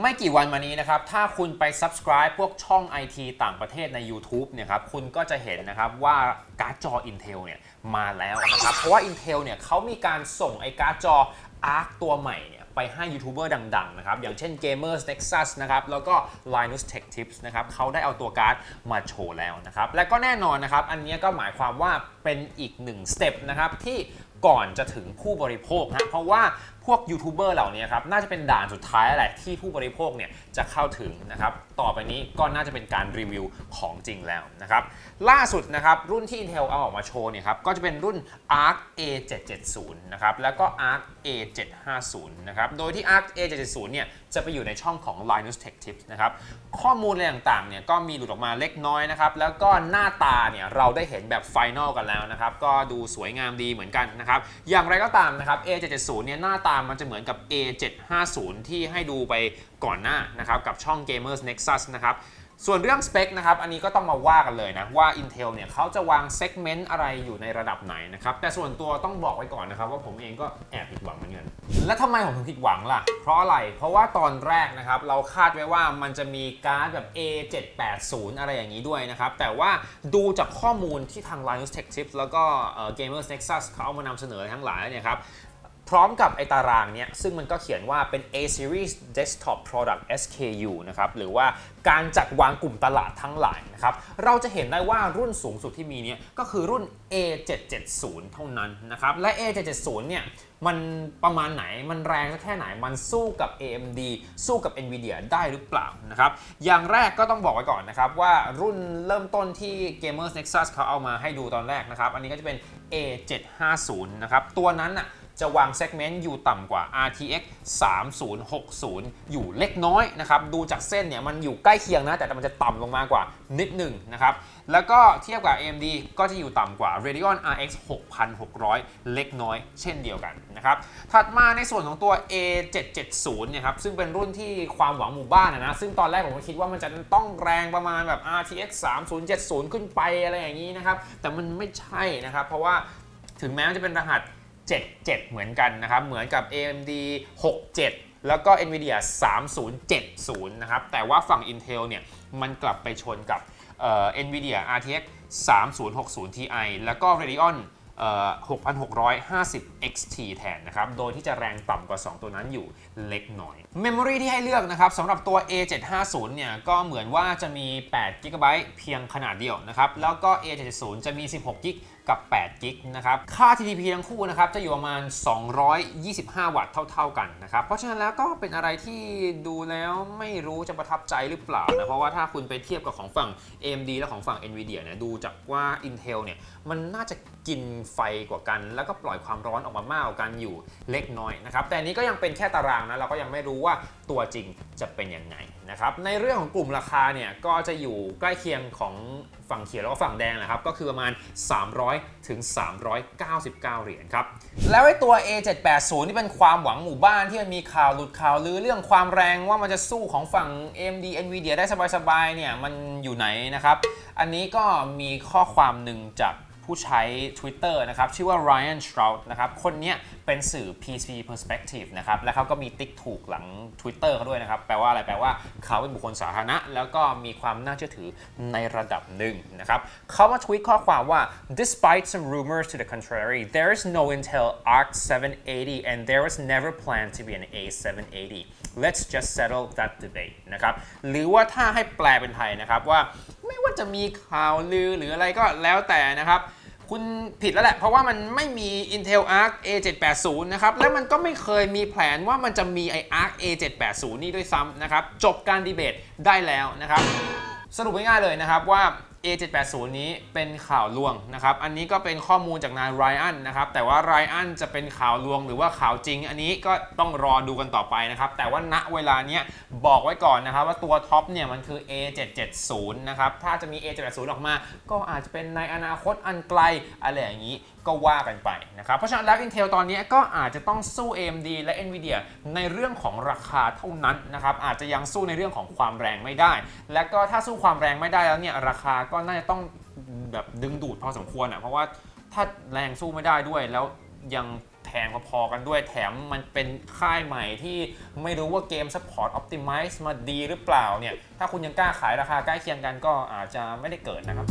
ไม่กี่วันมานี้นะครับ ถ้าคุณไป subscribe พวกช่อง IT ต่างประเทศใน YouTube เนี่ยครับ คุณก็จะเห็นนะครับว่าการ์ดจอ Intel เนี่ยมาแล้วนะครับ เพราะว่า Intel เนี่ยเขามีการส่งไอ้การ์ดจอ ARC ตัวใหม่เนี่ยไปให้ยูทูบเบอร์ดังๆนะครับ อย่างเช่น Gamers Nexus นะครับ แล้วก็ Linus Tech Tips นะครับเขาได้เอาตัวการ์ดมาโชว์แล้วนะครับ และก็แน่นอนนะครับ อันนี้ก็หมายความว่าเป็นอีกหนึ่งสเต็ปนะครับที่ก่อนจะถึงผู้บริโภคนะเพราะว่า พวกยูทูบเบอร์เหล่านี้ครับน่าจะเป็นด่านสุดท้ายแหละที่ผู้บริโภคเนี่ยจะเข้าถึงนะครับต่อไปนี้ก็น่าจะเป็นการรีวิวของจริงแล้วนะครับล่าสุดนะครับรุ่นที่ Intel เอาออกมาโชว์เนี่ยครับก็จะเป็นรุ่น Arc A770 นะครับแล้วก็ Arc A750 นะครับโดยที่ Arc A770 เนี่ยจะไปอยู่ในช่องของ Linus Tech Tips นะครับข้อมูลอะไรต่างๆเนี่ยก็มีหลุดออกมาเล็กน้อยนะครับแล้วก็หน้าตาเนี่ยเราได้เห็นแบบไฟนอลกันแล้วนะครับก็ดูสวยงามดีเหมือนกันนะครับอย่างไรก็ตามนะครับ A770 เนี่ยหน้าตามันจะเหมือนกับ A750 ที่ให้ดูไปก่อนหน้านะครับกับช่อง Gamers Nexus นะครับส่วนเรื่องสเปคนะครับ อันนี้ก็ต้องมาว่ากันเลยนะว่า Intel เนี่ยเขาจะวางเซกเมนต์อะไรอยู่ในระดับไหนนะครับ แต่ส่วนตัวต้องบอกไว้ก่อนนะครับ ว่าผมเองก็แอบผิดหวังเหมือนกันและทำไมผมถึงผิดหวังล่ะ เพราะอะไร เพราะว่าตอนแรกนะครับ เราคาดไว้ว่ามันจะมีการ์ดแบบ A780 อะไรอย่างนี้ด้วยนะครับ แต่ว่าดูจากข้อมูลที่ทาง Linus Tech Tips แล้วก็เอ่อ Gamers Nexus เขาเอามานำเสนอทั้งหลายเนี่ยครับ พร้อมกับไอตารางเนี้ยซึ่งมันก็เขียนว่าเป็น A series desktop product SKU นะครับหรือว่าการจัดวางกลุ่มตลาดทั้งหลายนะครับเราจะเห็นได้ว่ารุ่นสูงสุดที่มีเนี่ยก็คือรุ่น A770 เท่านั้นนะครับและ A770 เนี่ยมันประมาณไหนมันแรงสักแค่ไหนมันสู้กับ AMD สู้กับ NVIDIA ได้หรือเปล่านะครับอย่างแรกก็ต้องบอกไว้ก่อนนะครับว่ารุ่นเริ่มต้นที่ Gamers Nexus เขาเอามาให้ดูตอนแรกนะครับอันนี้ก็จะเป็น A750 นะครับตัวนั้นน่ะ จะวางเซกเมนต์อยู่ต่ำกว่า RTX 3060 อยู่เล็กน้อยนะครับ ดูจากเส้นเนี่ยมันอยู่ใกล้เคียงนะ แต่มันจะต่ำลงมากว่านิดหนึ่งนะครับ แล้วก็เทียบกับ AMD ก็จะอยู่ต่ำกว่า Radeon RX 6600 เล็กน้อยเช่นเดียวกันนะครับ ถัดมาในส่วนของตัว A770 เนี่ยครับ ซึ่งเป็นรุ่นที่ความหวังหมู่บ้านนะ ซึ่งตอนแรกผมก็คิดว่ามันจะต้องแรงประมาณแบบ RTX 3070 ขึ้นไปอะไรอย่างนี้นะครับ แต่มันไม่ใช่นะครับ เพราะว่าถึงแม้มันจะเป็นรหัส 77 เหมือนกันนะครับ เหมือนกับ AMD 67 แล้วก็ NVIDIA 3070 นะครับ แต่ว่าฝั่ง Intel เนี่ย มันกลับไปชนกับเอ่อ NVIDIA RTX 3060 Ti แล้วก็ Radeon 6650 XT แทนนะครับ โดยที่จะแรงต่ำกว่า 2 ตัวนั้นอยู่เล็กน้อย Memory ที่ให้เลือกนะครับสำหรับตัว A750 เนี่ย ก็เหมือนว่าจะมี8 GB เพียงขนาดเดียวนะครับ แล้วก็ A770 จะมี 16 GB กับ8กิกนะครับ ค่า TDP ทั้งคู่นะครับ จะอยู่ประมาณ 225 วัตต์เท่า ๆกันนะครับ เพราะฉะนั้นแล้วก็เป็นอะไรที่ดูแล้วไม่รู้จะประทับใจหรือเปล่านะ เพราะว่าถ้าคุณไปเทียบกับของฝั่ง AMD และของฝั่ง NVIDIA เนี่ย ดูจากว่า Intel เนี่ย มันน่าจะกินไฟกว่ากัน แล้วก็ปล่อยความร้อนออกมามากกว่ากันอยู่เล็กน้อยนะครับ แต่นนี้ก็ยังเป็นแค่ตารางนะ เราก็ยังไม่รู้ว่าตัวจริงจะเป็นยังไงนะครับ ในเรื่องของกลุ่มราคาเนี่ย ก็จะอยู่ใกล้เคียงของ ฝั่งเขียวแล้วก็ฝั่งแดงแหละครับก็คือประมาณ 300 ถึง 399 เหรียญครับ แล้วไอ้ตัว A780 นี่เป็นความหวังหมู่บ้านที่มันมีข่าวหลุดข่าวลือเรื่องความแรงว่ามันจะสู้ของฝั่ง AMD Nvidia ได้สบายๆเนี่ยมันอยู่ไหนนะครับ อันนี้ก็มีข้อความหนึ่งจาก ผู้ใช้ Twitter นะครับ ชื่อว่า Ryan Shroud นะครับ คนนี้เป็นสื่อ PC Perspective นะครับ และเขาก็มีติ๊กถูกหลัง Twitter เขาด้วยนะครับ แปลว่าอะไร แปลว่าเขาเป็นบุคคลสาธารณะ แล้วก็มีความน่าเชื่อถือในระดับหนึ่งนะครับ เขามาทวีตข้อความว่า despite some rumors to the contrary there is no Intel Arc 780 and there was never planned to be an A780 let's just settle that debate นะครับ หรือว่าถ้าให้แปลเป็นไทยนะครับว่า ว่าจะมีข่าวลือหรืออะไรก็แล้วแต่นะครับ คุณผิดแล้วแหละ เพราะว่ามันไม่มี Intel Arc A780 นะครับ และมันก็ไม่เคยมีแผนว่ามันจะมีไอ Arc A780 นี่ด้วยซ้ำนะครับ จบการดีเบตได้แล้วนะครับ สรุปง่ายๆเลยนะครับว่า A780 นี้เป็นข่าวลวงนะครับ อันนี้ก็เป็นข้อมูลจากนายไรอันนะครับ แต่ว่าไรอันจะเป็นข่าวลวงหรือว่าข่าวจริง อันนี้ก็ต้องรอดูกันต่อไปนะครับ แต่ว่าณเวลาเนี้ยบอกไว้ก่อนนะครับว่าตัวท็อปเนี่ยมันคือ A770 นะครับ ถ้าจะมี A780 ออกมา ก็อาจจะเป็นในอนาคตอันไกลอะไรอย่างนี้ก็ว่ากันไปนะครับ เพราะฉะนั้นแล้ว Intel ตอนนี้ก็อาจจะต้องสู้ AMD และ Nvidia ในเรื่องของราคาเท่านั้นนะครับ อาจจะยังสู้ในเรื่องของความแรงไม่ได้ และก็ถ้าสู้ความแรงไม่ได้แล้วเนี่ยราคาก็น่าจะต้องแบบดึงดูดพอสมควรอะเพราะว่าถ้าแรงสู้ไม่ได้ด้วยแล้วยังแพงพอๆกันด้วยแถมมันเป็นค่ายใหม่ที่ไม่รู้ว่าเกมซัพพอร์ตออพติมิซ์มาดีหรือเปล่าเนี่ย ถ้าคุณยังกล้าขายราคาใกล้เคียงกันก็อาจจะไม่ได้เกิดนะครับ